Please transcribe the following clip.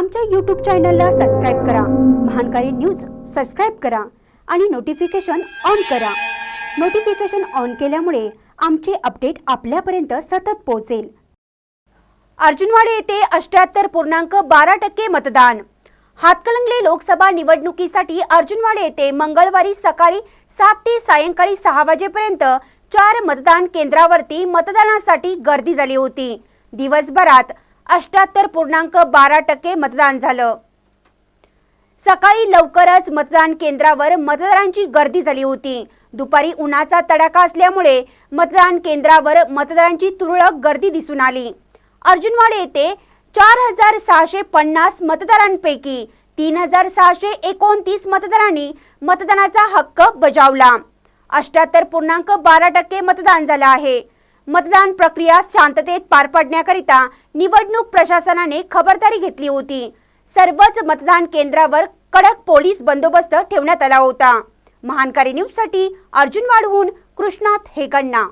आमच्या यूट्यूब चॅनलला सबस्क्राईब करा. महानकारी न्यूज सबस्क्राईब करा आणि नोटिफिकेशन ऑन करा. नोटिफिकेशन ऑन केल्यामुळे आमचे अपडेट आपल्यापर्यंत सतत पोहोचेल. अर्जुनवाडी येथे अष्ट्याहत्तर पूर्णांक बारा टक्के मतदान. हातकलंगले लोकसभा निवडणुकीसाठी अर्जुनवाडी येथे मंगळवारी सकाळी सात ते सायंकाळी सहा वाजेपर्यंत चार मतदान केंद्रावरती मतदानासाठी गर्दी झाली होती. दिवसभरात अष्ट्याहत्तर पूर्णांक बारा टक्के मतदान झालं. सकाळी लवकरच मतदान केंद्रावर मतदारांची गर्दी झाली होती. दुपारी उन्हाचा तडाखा असल्यामुळे मतदान केंद्रावर मतदारांची तुरळक गर्दी दिसून आली. अर्जुनवाडे येथे चार हजार सहाशे पन्नास मतदारांपैकी तीन हजार सहाशे एकोणतीस मतदारांनी मतदानाचा हक्क बजावला. अष्ट्याहत्तर पूर्णांक बारा टक्के मतदान झालं आहे. मतदान प्रक्रिया शांततेत पार पाडण्याकरिता निवडणूक प्रशासनाने खबरदारी घेतली होती. सर्वच मतदान केंद्रावर कडक पोलीस बंदोबस्त ठेवण्यात आला होता. महानकारी न्यूजसाठी अर्जुन वाढवून कृष्णात हेगण्णा.